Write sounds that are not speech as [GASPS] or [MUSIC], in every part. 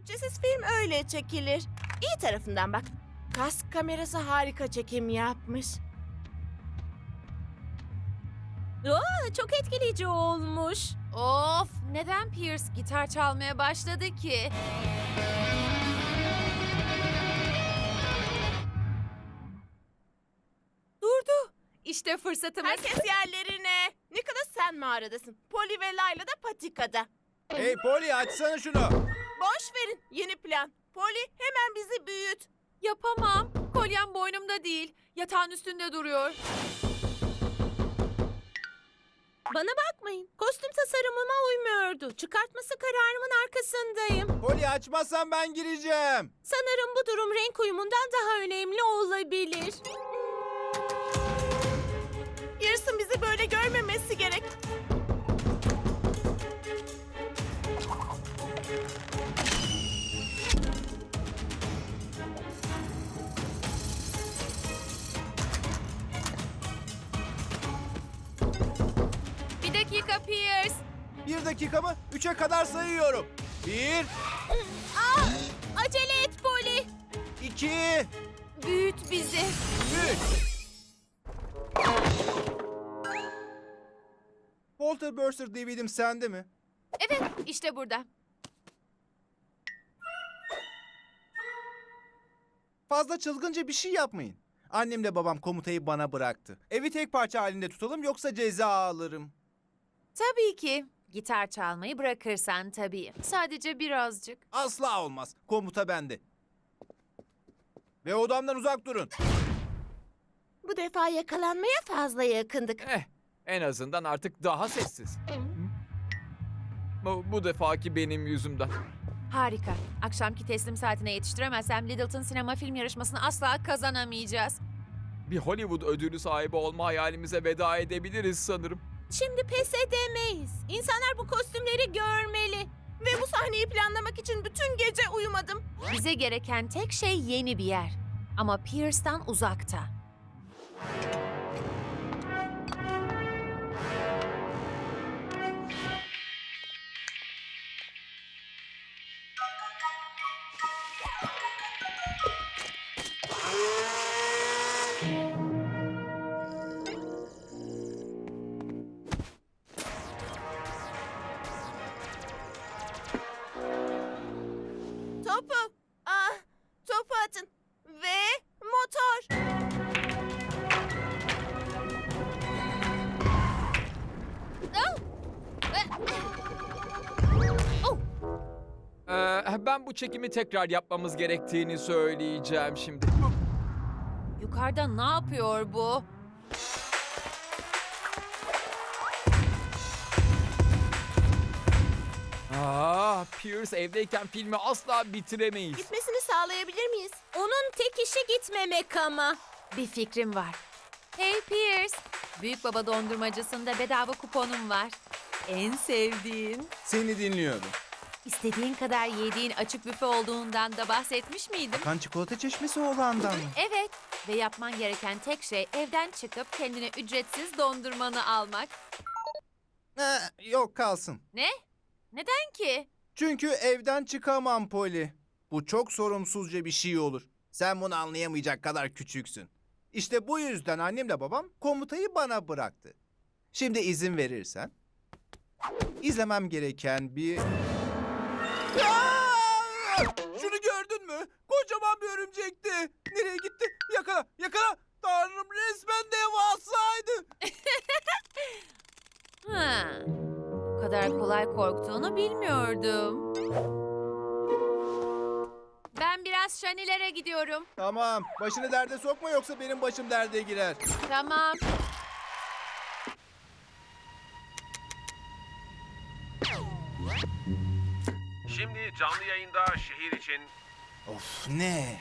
bütçesiz film öyle çekilir. İyi tarafından bak. Kask kamerası harika çekim yapmış. Aa, çok etkileyici olmuş. Of, neden Pierce gitar çalmaya başladı ki? Durdu. İşte fırsatımız. Herkes yerlerine. Nicholas sen mağaradasın. Polly ve Layla da patikada. Hey Polly açsana şunu. Boş verin. Yeni plan. Polly hemen bizi büyüt. Yapamam. Kolyem boynumda değil. Yatağın üstünde duruyor. Bana bakmayın. Kostüm tasarımıma uymuyordu. Çıkartması kararımın arkasındayım. Polly açmazsan ben gireceğim. Sanırım bu durum renk uyumundan daha önemli olabilir. Bir dakika mı? Üçe kadar sayıyorum. Bir, Acele et Polly. iki, Büyüt bizi. üç. Walter Burster DVD'm sende mi? Evet, işte burada. Fazla çılgınca bir şey yapmayın. Annemle babam komutayı bana bıraktı. Evi tek parça halinde tutalım yoksa ceza alırım. Tabii ki. Gitar çalmayı bırakırsan tabii. Sadece birazcık. Asla olmaz. Komuta bende. Ve odamdan uzak durun. Bu defa yakalanmaya fazla yakındık. Eh, en azından artık daha sessiz. Bu, bu defaki benim yüzümden. Harika. Akşamki teslim saatine yetiştiremezsem Littleton sinema film yarışmasını asla kazanamayacağız. Bir Hollywood ödülü sahibi olma hayalimize veda edebiliriz sanırım. Şimdi pes edemeyiz. İnsanlar bu kostümleri görmeli. Ve bu sahneyi planlamak için bütün gece uyumadım. Bize gereken tek şey yeni bir yer. Ama Pierce'dan uzakta. Bu çekimi tekrar yapmamız gerektiğini söyleyeceğim şimdi. Yukarıda ne yapıyor bu? Aa, Pierce evdeyken filmi asla bitiremeyiz. Gitmesini sağlayabilir miyiz? Onun tek işi gitmemek ama. Bir fikrim var. Hey Pierce, Büyük Baba dondurmacısında bedava kuponum var. En sevdiğin. Seni dinliyorum. İstediğin kadar yediğin açık büfe olduğundan da bahsetmiş miydim? Kan çikolata çeşmesi olandan mı? Evet ve yapman gereken tek şey evden çıkıp kendine ücretsiz dondurmanı almak. Ha, yok kalsın. Ne? Neden ki? Çünkü evden çıkamam Polly. Bu çok sorumsuzca bir şey olur. Sen bunu anlayamayacak kadar küçüksün. İşte bu yüzden annemle babam komutayı bana bıraktı. Şimdi izin verirsen izlemem gereken bir... Aa! Şunu gördün mü? Kocaman bir örümcekti. Nereye gitti? Yakala, yakala. Tanrım resmen devasaydı. [LAUGHS] Ha. Bu kadar kolay korktuğunu bilmiyordum. Ben biraz şanilere gidiyorum. Tamam, başını derde sokma yoksa benim başım derde girer. Tamam. Şimdi canlı yayında şehir için Of ne?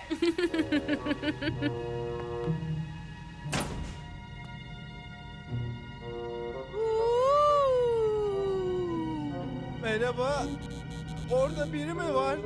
Merhaba. Orada biri mi var?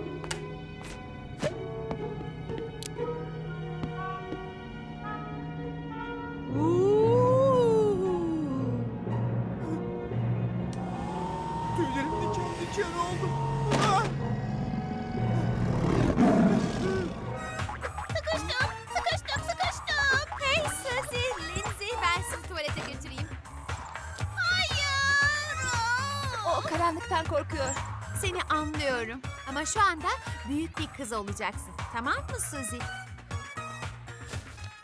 Olacaksın. Tamam mı Suzy?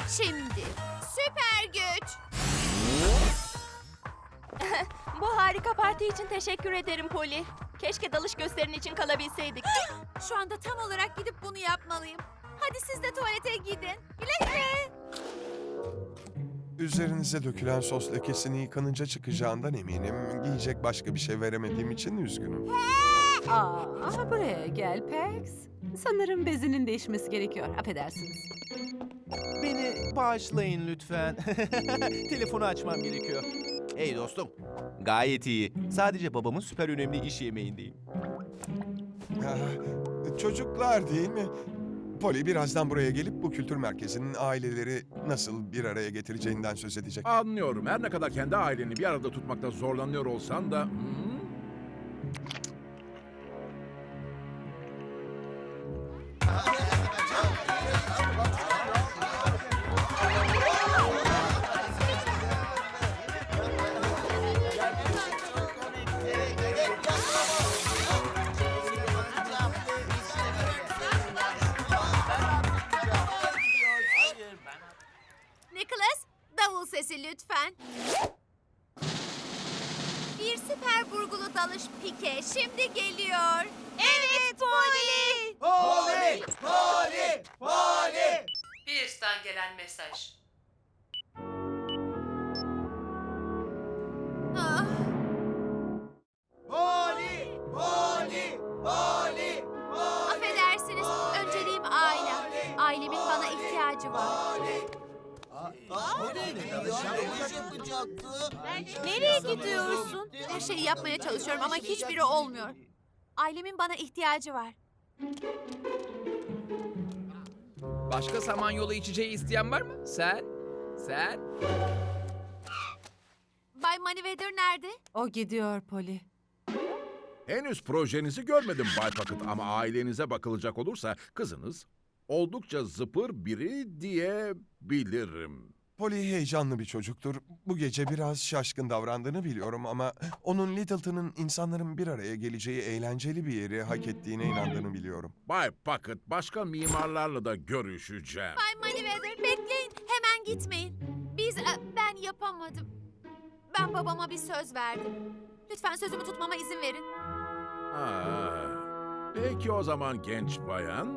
Şimdi süper güç. Bu harika parti için teşekkür ederim Poli. Keşke dalış gösterin için kalabilseydik. [GASPS] Şu anda tam olarak gidip bunu yapmalıyım. Hadi siz de tuvalete gidin. Güle güle. Üzerinize dökülen sos lekesini yıkanınca çıkacağından eminim. Giyecek başka bir şey veremediğim için üzgünüm. Aa, buraya gel Pex. Sanırım bezinin değişmesi gerekiyor. Affedersiniz. Beni bağışlayın lütfen. [LAUGHS] Telefonu açmam gerekiyor. Hey dostum. Gayet iyi. Sadece babamın süper önemli iş yemeğindeyim. Ah, Çocuklar değil mi? Poli birazdan buraya gelip bu kültür merkezinin aileleri nasıl bir araya getireceğinden söz edecek. Anlıyorum. Her ne kadar kendi aileni bir arada tutmakta zorlanıyor olsan da... Hmm, şimdi geliyor. Yapmaya çalışıyorum ama hiçbiri olmuyor. Ailemin bana ihtiyacı var. Başka samanyolu içeceği isteyen var mı? Sen? Sen? Bay Moneyweather nerede? O gidiyor Poli. henüz projenizi görmedim Bay Pocket ama ailenize bakılacak olursa kızınız oldukça zıpır biri diyebilirim. Poli heyecanlı bir çocuktur. Bu gece biraz şaşkın davrandığını biliyorum ama onun Littleton'ın insanların bir araya geleceği eğlenceli bir yeri hak ettiğine inandığını biliyorum. Bay Pocket başka mimarlarla da görüşeceğim. Bay Moneyweather bekleyin. Hemen gitmeyin. Biz, e, ben yapamadım. Ben babama bir söz verdim. Lütfen sözümü tutmama izin verin. Ha, peki o zaman genç bayan.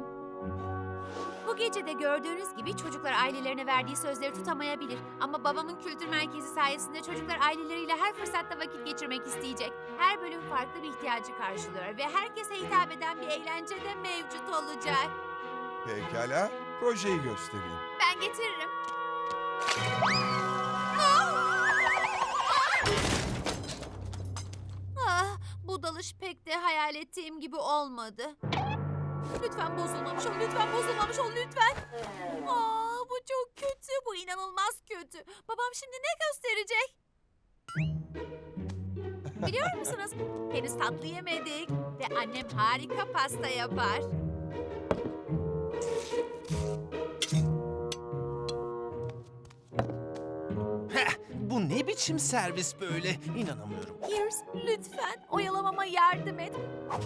Bu gece de gördüğünüz gibi çocuklar ailelerine verdiği sözleri tutamayabilir. Ama babamın kültür merkezi sayesinde çocuklar aileleriyle her fırsatta vakit geçirmek isteyecek. Her bölüm farklı bir ihtiyacı karşılıyor ve herkese hitap eden bir eğlence de mevcut olacak. Pekala, projeyi göstereyim. Ben getiririm. Ah, bu dalış pek de hayal ettiğim gibi olmadı. Lütfen bozulmamış ol, lütfen bozulmamış ol, lütfen. Aa, bu çok kötü, bu inanılmaz kötü. Babam şimdi ne gösterecek? Biliyor musunuz? Henüz tatlı yemedik ve annem harika pasta yapar. Bu ne biçim servis böyle? İnanamıyorum. Pierce, lütfen oyalamama yardım et.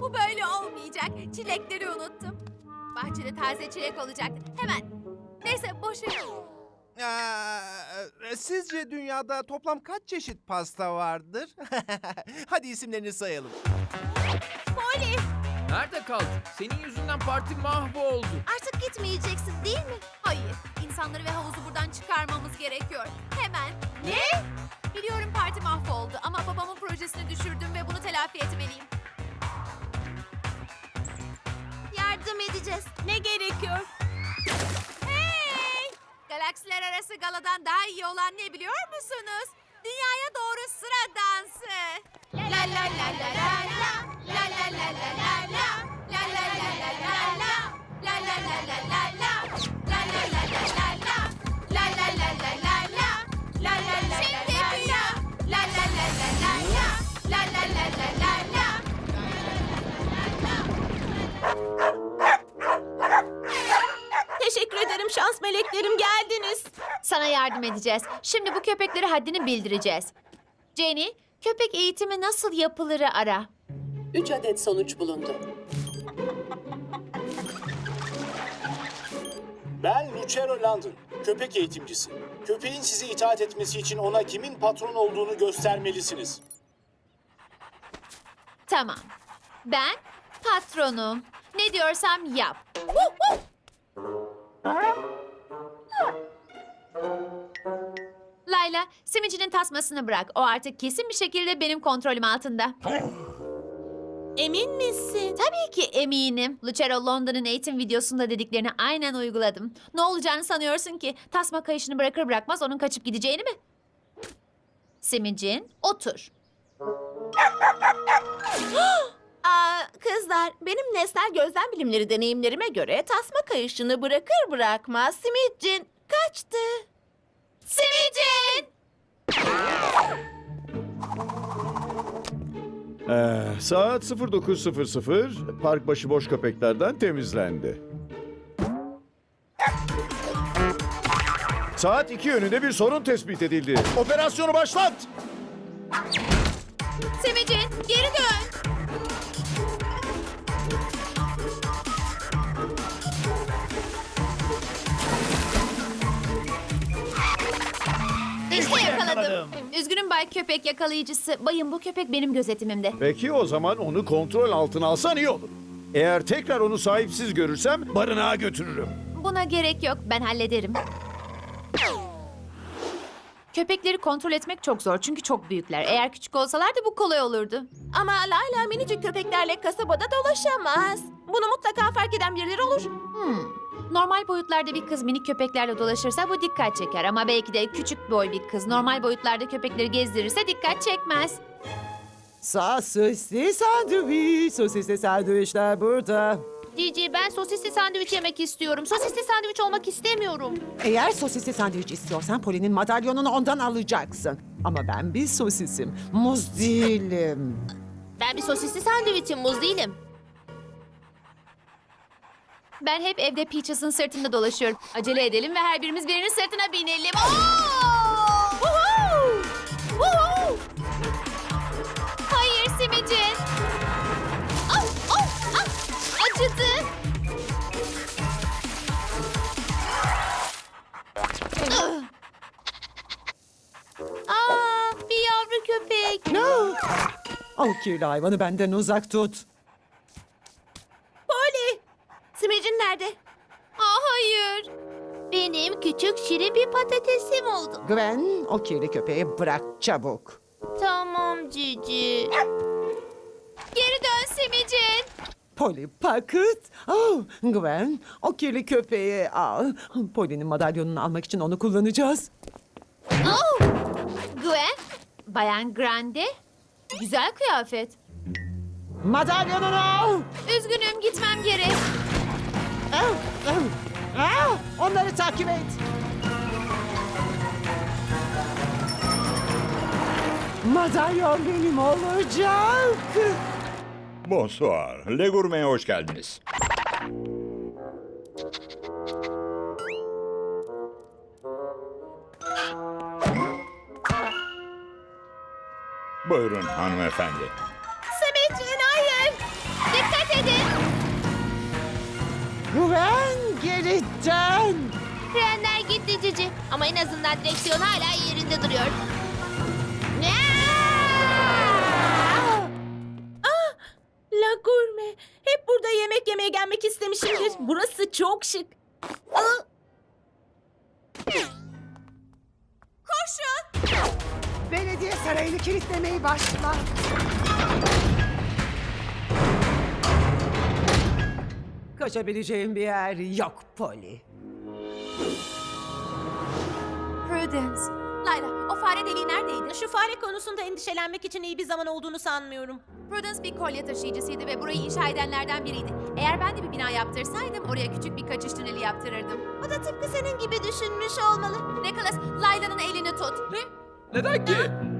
Bu böyle olmayacak. Çilekleri unuttum. Bahçede taze çilek olacaktı. Hemen. Neyse boş ver. Ee, sizce dünyada toplam kaç çeşit pasta vardır? [LAUGHS] Hadi isimlerini sayalım. Nerede kaldın? Senin yüzünden parti mahvoldu. Artık gitmeyeceksin değil mi? Hayır. İnsanları ve havuzu buradan çıkarmamız gerekiyor. Hemen. Ne? Biliyorum parti mahvoldu ama babamın projesini düşürdüm ve bunu telafi etmeliyim. Yardım edeceğiz. Ne gerekiyor? Hey! Galaksiler arası galadan daha iyi olan ne biliyor musunuz? Dünyaya doğru sıra dansı. La la la la la la. La la la la la la. La la la la la la. La la la la la la. La la la la la la. La la la la la la. La la la la la la. La la la la la la. La la la la la la. Teşekkür ederim şans meleklerim geldiniz. Sana yardım edeceğiz. Şimdi bu köpeklere haddini bildireceğiz. Jenny, köpek eğitimi nasıl yapılırı ara. 3 adet sonuç bulundu. Ben Lucero London, köpek eğitimcisi. Köpeğin size itaat etmesi için ona kimin patron olduğunu göstermelisiniz. Tamam. Ben patronum. Ne diyorsam yap. Layla, simicinin tasmasını bırak. O artık kesin bir şekilde benim kontrolüm altında. Emin misin? Tabii ki eminim. Lucero London'ın eğitim videosunda dediklerini aynen uyguladım. Ne olacağını sanıyorsun ki? Tasma kayışını bırakır bırakmaz onun kaçıp gideceğini mi? Simicin, otur. Kızlar, benim nesnel gözlem bilimleri deneyimlerime göre tasma kayışını bırakır bırakmaz Simitcin kaçtı. Simicin! Ee, saat 09.00 park başı boş köpeklerden temizlendi. Saat 2 yönünde bir sorun tespit edildi. Operasyonu başlat! Simicin, geri dön. Yakaladım. Üzgünüm Bay Köpek yakalayıcısı. Bayım bu köpek benim gözetimimde. Peki o zaman onu kontrol altına alsan iyi olur. Eğer tekrar onu sahipsiz görürsem barınağa götürürüm. Buna gerek yok. Ben hallederim. Köpekleri kontrol etmek çok zor çünkü çok büyükler. Eğer küçük olsalardı bu kolay olurdu. Ama Layla minicik köpeklerle kasabada dolaşamaz. Bunu mutlaka fark eden birileri olur. Hmm. Normal boyutlarda bir kız minik köpeklerle dolaşırsa bu dikkat çeker ama belki de küçük boy bir kız normal boyutlarda köpekleri gezdirirse dikkat çekmez. Sosisli sandviç, sosisli sandviçler burada. Cici ben sosisli sandviç yemek istiyorum. Sosisli sandviç olmak istemiyorum. Eğer sosisli sandviç istiyorsan Poli'nin madalyonunu ondan alacaksın. Ama ben bir sosisim, muz değilim. Ben bir sosisli sandviçim, muz değilim. Ben hep evde Peaches'ın sırtında dolaşıyorum. Acele edelim ve her birimiz birinin sırtına binelim. Oo! Hayır Simicin. Au, au, ah! Acıdı. Aa, bir yavru köpek. O kirli hayvanı benden uzak tut. Gwen, o kirli köpeği bırak çabuk. Tamam Cici. Geri dön Simicin. Polly Pocket. Oh, Gwen, o kirli köpeği al. Poli'nin madalyonunu almak için onu kullanacağız. Oh! Gwen, Bayan Grande. Güzel kıyafet. Madalyonunu al. Üzgünüm gitmem gerek. Onları takip et. Madalyon benim olacak. Bonsoir. Le Gourmet'e hoş geldiniz. Buyurun hanımefendi. Simicin hayır. Dikkat edin. Gwen geri dön. Frenler gitti Cici. Ama en azından direksiyon hala yerinde duruyor. La Gourmet. Hep burada yemek yemeye gelmek istemişimdir. Burası çok şık. Aa! Belediye sarayını kilitlemeyi başla. Kaçabileceğim bir yer yok Polly. Prudence. Layla, o fare deliği neredeydi? Şu fare konusunda endişelenmek için iyi bir zaman olduğunu sanmıyorum. Prudence bir kolye taşıyıcısıydı ve burayı inşa edenlerden biriydi. Eğer ben de bir bina yaptırsaydım oraya küçük bir kaçış tüneli yaptırırdım. O da tıpkı senin gibi düşünmüş olmalı. Nicholas, Layla'nın elini tut. Ne? Neden ki? Süper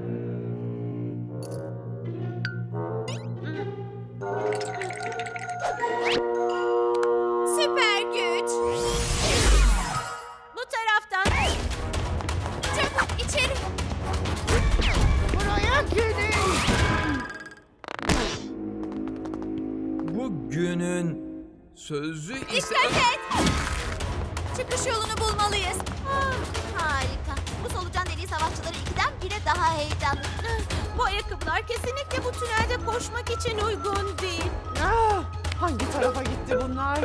gitti bunlar?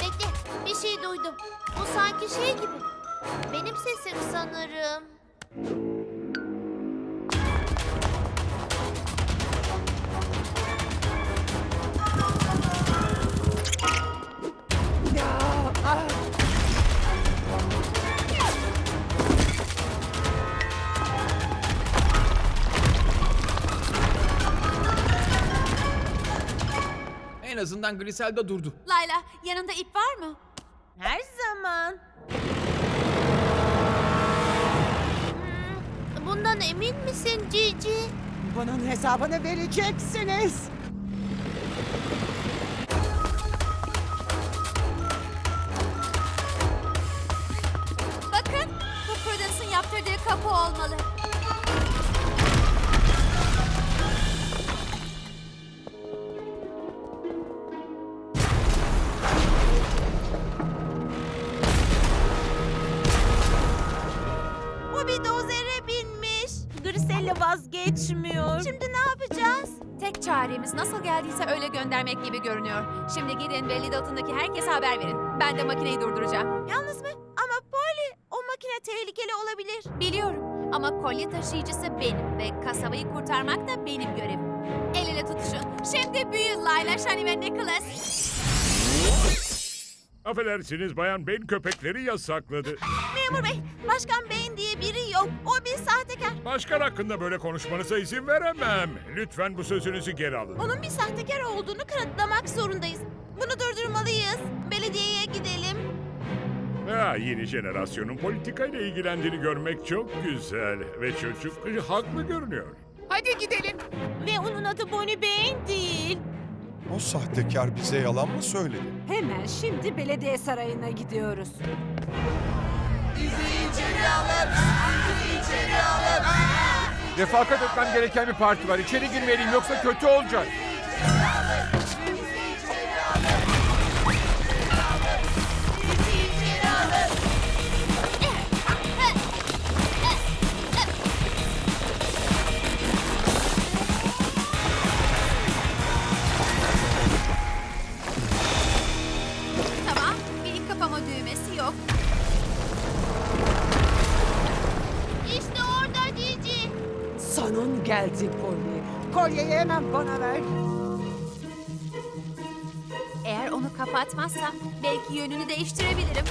Bekle, bir şey duydum. Bu sanki şey gibi. Benim sesim sanırım. Azından Griselda durdu. Layla, yanında ip var mı? Her zaman. Hmm, Bundan emin misin Cici? Bunun hesabını vereceksiniz. Bakın, bu Prudence'ın yaptırdığı kapı olmalı. Vazgeçmiyor. Şimdi ne yapacağız? Tek çaremiz nasıl geldiyse öyle göndermek gibi görünüyor. Şimdi gidin ve Littleton'daki herkese haber verin. Ben de makineyi durduracağım. Yalnız mı? Ama Polly, o makine tehlikeli olabilir. Biliyorum ama kolye taşıyıcısı benim ve kasabayı kurtarmak da benim görevim. El ele tutuşun. Şimdi büyü Layla, Shani ve Nicholas. Affedersiniz bayan ben köpekleri yasakladı. Memur bey, Başkan Beyin diye biri yok. O bir sahtekar. Başkan hakkında böyle konuşmanıza izin veremem. Lütfen bu sözünüzü geri alın. Onun bir sahtekar olduğunu kanıtlamak zorundayız. Bunu durdurmalıyız. Belediyeye gidelim. Ha, yeni jenerasyonun politikayla ilgilendiğini görmek çok güzel. Ve çocuk haklı görünüyor. Ve onun adı Bonnie Bean değil. O sahtekar bize yalan mı söyledi? Hemen şimdi belediye sarayına gidiyoruz. Refakat etmem gereken bir parti var. İçeri girmeliyim yoksa kötü olacak. Hemen bana ver. Eğer onu kapatmazsam belki yönünü değiştirebilirim.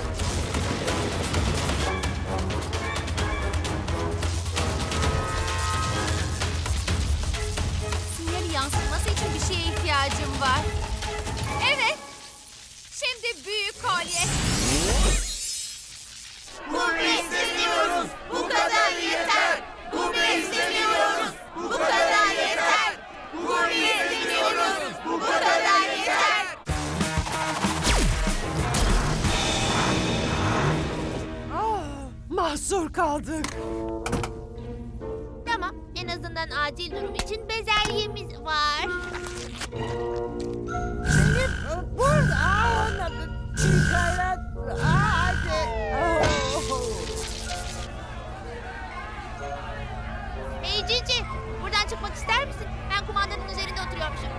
Sinyali yansıtması için bir şeye ihtiyacım var. Evet. Şimdi büyük kolye. Mahsur kaldık. Tamam. En azından acil durum için bezelyemiz var. Burada. Çıkarak. Hadi. Oh. Hey Cici. Buradan çıkmak ister misin? Ben kumandanın üzerinde oturuyormuşum.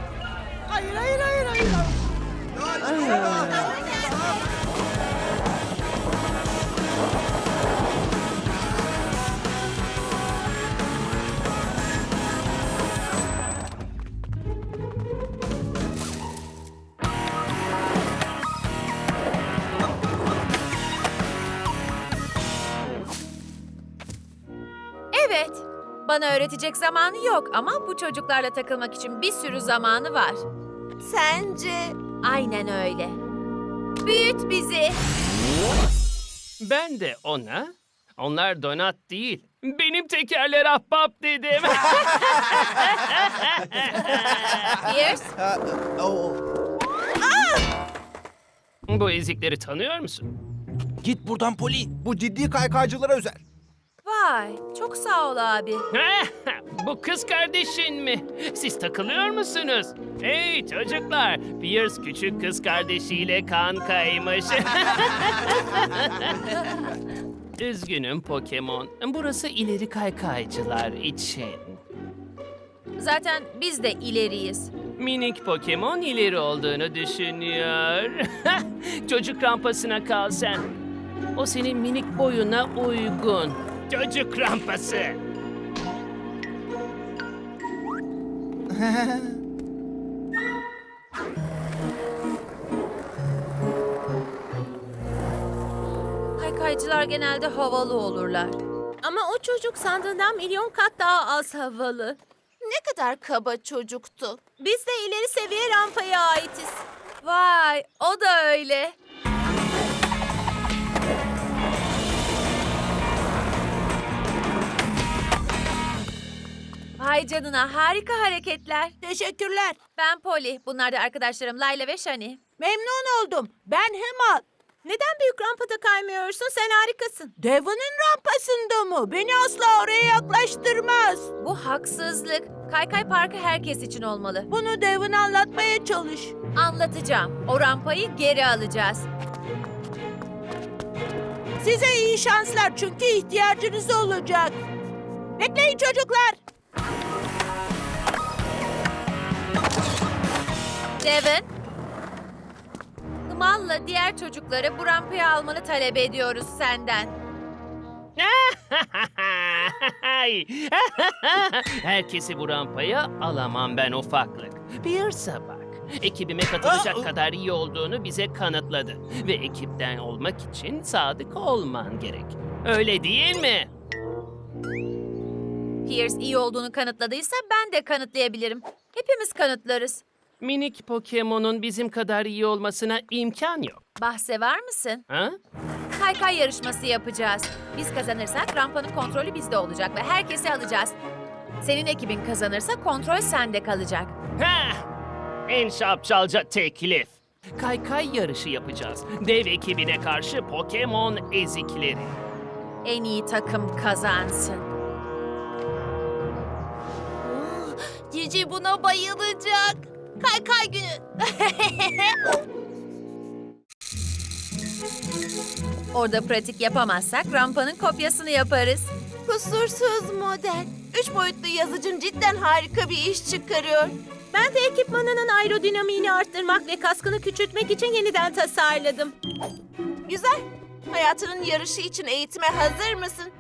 Hayır hayır hayır hayır. Evet. Bana öğretecek zamanı yok ama bu çocuklarla takılmak için bir sürü zamanı var. Sence? Aynen öyle. Büyüt bizi. Ben de ona, onlar donat değil, benim tekerler ahbap dedim. [LAUGHS] Pierce, Bu ezikleri tanıyor musun? git buradan Poli. Bu ciddi kaykaycılara özel. Vay çok sağ ol abi. Bu kız kardeşin mi? Siz takılıyor musunuz? Hey çocuklar, Pierce küçük kız kardeşiyle kankaymış. [LAUGHS] Üzgünüm Pokemon. Burası ileri kaykaycılar için. Zaten biz de ileriyiz. Minik Pokemon ileri olduğunu düşünüyor. [LAUGHS] Çocuk rampasına kal sen. O senin minik boyuna uygun. Çocuk rampası. Kaykaycılar genelde havalı olurlar. Ama o çocuk sandığından milyon kat daha az havalı. Ne kadar kaba çocuktu. Biz de ileri seviye rampaya aitiz. Vay, o da öyle. Vay canına harika hareketler. Teşekkürler. Ben Polly, bunlar da arkadaşlarım Layla ve Shani. Memnun oldum. Ben Hemal. Neden büyük rampada kaymıyorsun? Sen harikasın. Devon'un rampasında mı? Beni asla oraya yaklaştırmaz. Bu haksızlık. Kaykay Parkı herkes için olmalı. Bunu Devon anlatmaya çalış. Anlatacağım. O rampayı geri alacağız. Size iyi şanslar çünkü ihtiyacınız olacak. Bekleyin çocuklar. Devon. Hımal'la diğer çocukları bu rampaya almanı talep ediyoruz senden. [LAUGHS] Herkesi bu rampaya alamam ben ufaklık. Pierce'a bak. Ekibime katılacak kadar iyi olduğunu bize kanıtladı. Ve ekipten olmak için sadık olman gerek. Öyle değil mi? Pierce iyi olduğunu kanıtladıysa ben de kanıtlayabilirim. Hepimiz kanıtlarız. Minik Pokemon'un bizim kadar iyi olmasına imkan yok. Bahse var mısın? Ha? Kaykay yarışması yapacağız. Biz kazanırsak rampanın kontrolü bizde olacak ve herkesi alacağız. Senin ekibin kazanırsa kontrol sende kalacak. Heh! En şapşalca teklif. Kaykay yarışı yapacağız. Dev ekibine karşı Pokemon ezikleri. En iyi takım kazansın. Cici buna bayılacak. Kaykay günü. [LAUGHS] Orada pratik yapamazsak rampanın kopyasını yaparız. Kusursuz model. Üç boyutlu yazıcın cidden harika bir iş çıkarıyor. Ben de ekipmanının aerodinamiğini arttırmak ve kaskını küçültmek için yeniden tasarladım. Güzel. Hayatının yarışı için eğitime hazır mısın?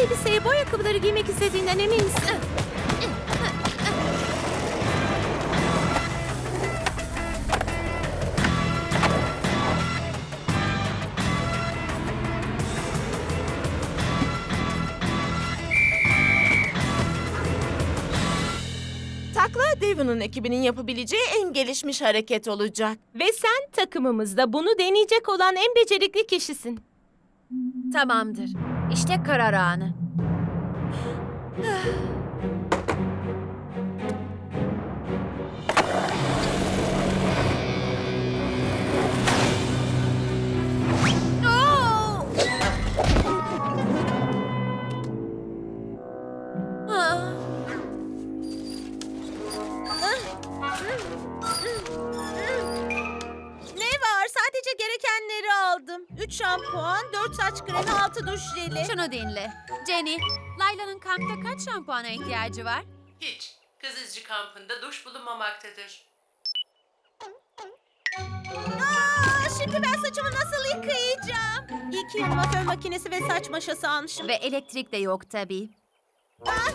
Elbiseyi boy ayakkabıları giymek istediğinden emin misin? Takla Devon'un ekibinin yapabileceği en gelişmiş hareket olacak. Ve sen takımımızda bunu deneyecek olan en becerikli kişisin. Tamamdır. İşte karar anı. Ne var? Sadece gerekenleri aldım. 3 şampuan, 4 saç kremi, 6 duş jeli. Şunu dinle. Jenny, Layla'nın kampta kaç şampuana ihtiyacı var? Hiç. Kız izci kampında duş bulunmamaktadır. Aa, şimdi ben saçımı nasıl yıkayacağım? İyi ki yanıma fön makinesi ve saç maşası almışım. Ve elektrik de yok tabii. Ah,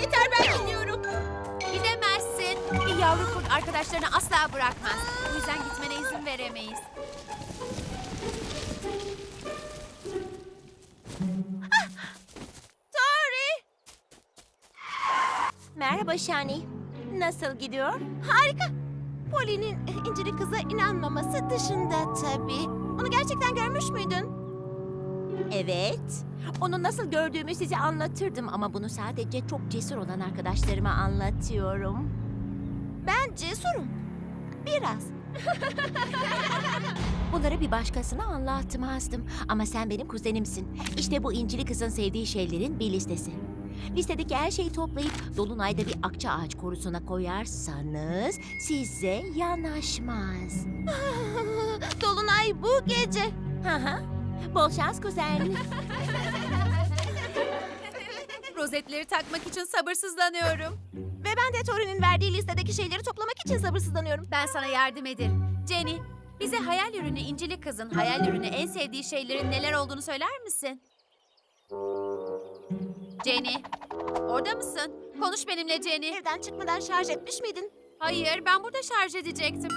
yeter ben gidiyorum. Gidemezsin. Yavru kurt arkadaşlarını asla bırakmaz. Bu yüzden gitmene izin veremeyiz. Tori! Merhaba Shani. Nasıl gidiyor? Harika. Polly'nin incili kıza inanmaması dışında tabii. Onu gerçekten görmüş müydün? Evet. Onu nasıl gördüğümü size anlatırdım ama bunu sadece çok cesur olan arkadaşlarıma anlatıyorum. Cesurum. Biraz. [LAUGHS] Bunları bir başkasına anlatmazdım. Ama sen benim kuzenimsin. İşte bu incili kızın sevdiği şeylerin bir listesi. Listedeki her şeyi toplayıp Dolunay'da bir akça ağaç korusuna koyarsanız size yanaşmaz. [LAUGHS] Dolunay bu gece. Hı hı. Bol şans kuzen. [LAUGHS] Rozetleri takmak için sabırsızlanıyorum. Ben de Tori'nin verdiği listedeki şeyleri toplamak için sabırsızlanıyorum. Ben sana yardım ederim. Jenny, bize hayal ürünü incili kızın hayal ürünü en sevdiği şeylerin neler olduğunu söyler misin? Jenny, orada mısın? Konuş benimle Jenny. Evden çıkmadan şarj etmiş miydin? Hayır, ben burada şarj edecektim.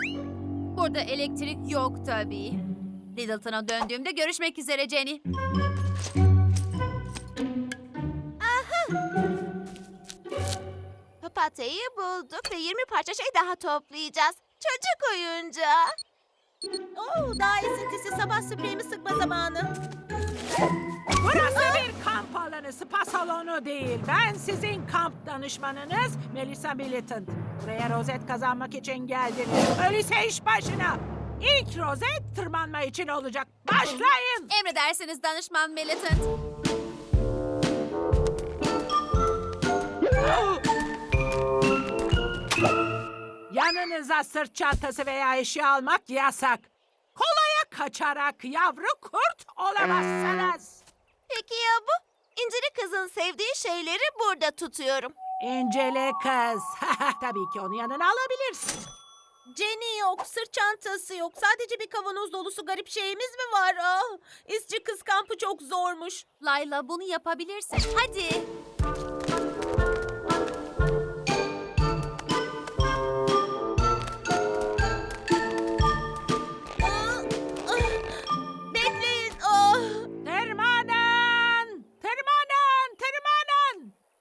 Burada elektrik yok tabii. Littleton'a döndüğümde görüşmek üzere Jenny. Papatyayı bulduk ve 20 parça şey daha toplayacağız. Çocuk oyuncağı. Oo, daha esintisi sabah spreyimi sıkma zamanı. Burası bir kamp alanı, spa salonu değil. Ben sizin kamp danışmanınız Melissa Militant. Buraya rozet kazanmak için geldiniz. Öyleyse iş başına. İlk rozet tırmanma için olacak. Başlayın. Emredersiniz danışman Militant. [LAUGHS] Yanınıza sırt çantası veya eşya almak yasak. Kolaya kaçarak yavru kurt olamazsınız. Peki ya bu? İncili kızın sevdiği şeyleri burada tutuyorum. İncele kız. [LAUGHS] Tabii ki onu yanına alabilirsin. Jenny yok, sırt çantası yok. Sadece bir kavanoz dolusu garip şeyimiz mi var? Ah, izci kız kampı çok zormuş. Layla bunu yapabilirsin. Hadi.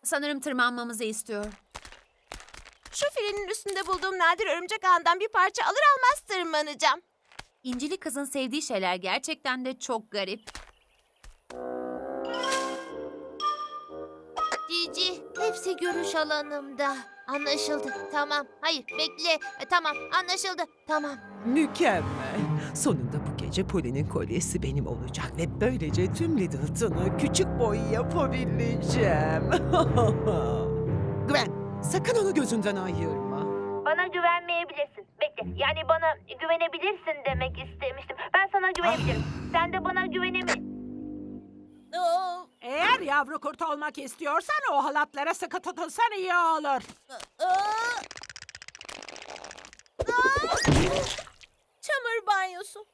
Sanırım tırmanmamızı istiyor. Şu filinin üstünde bulduğum nadir örümcek ağından bir parça alır almaz tırmanacağım. İncili kızın sevdiği şeyler gerçekten de çok garip. Cici, hepsi görüş alanımda. Anlaşıldı. Tamam. Hayır, bekle. E, tamam, anlaşıldı. Tamam. Mükemmel. Sonunda bu gece Poli'nin kolyesi benim olacak ve böylece tüm Littleton'u küçük boy yapabileceğim. [LAUGHS] Gwen, sakın onu gözünden ayırma. Bana güvenmeyebilirsin. Bekle. Yani bana güvenebilirsin demek istemiştim. Ben sana güvenebilirim. Sen de bana güvenemi... Eğer yavru kurt olmak istiyorsan o halatlara sıkı tutunsan iyi olur. Çamur banyosu.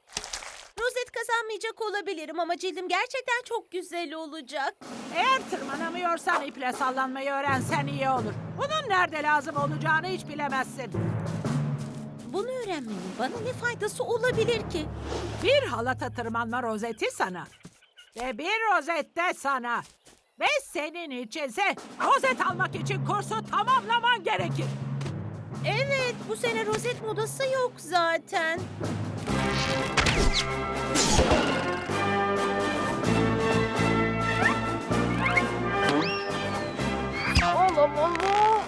Rozet kazanmayacak olabilirim ama cildim gerçekten çok güzel olacak. Eğer tırmanamıyorsan iple sallanmayı öğrensen iyi olur. Bunun nerede lazım olacağını hiç bilemezsin. Bunu öğrenmenin bana ne faydası olabilir ki? Bir halata tırmanma rozeti sana. Ve bir rozet de sana. Ve senin içinse rozet almak için kursu tamamlaman gerekir. Evet, bu sene rozet modası yok zaten. Oğlum oğlum.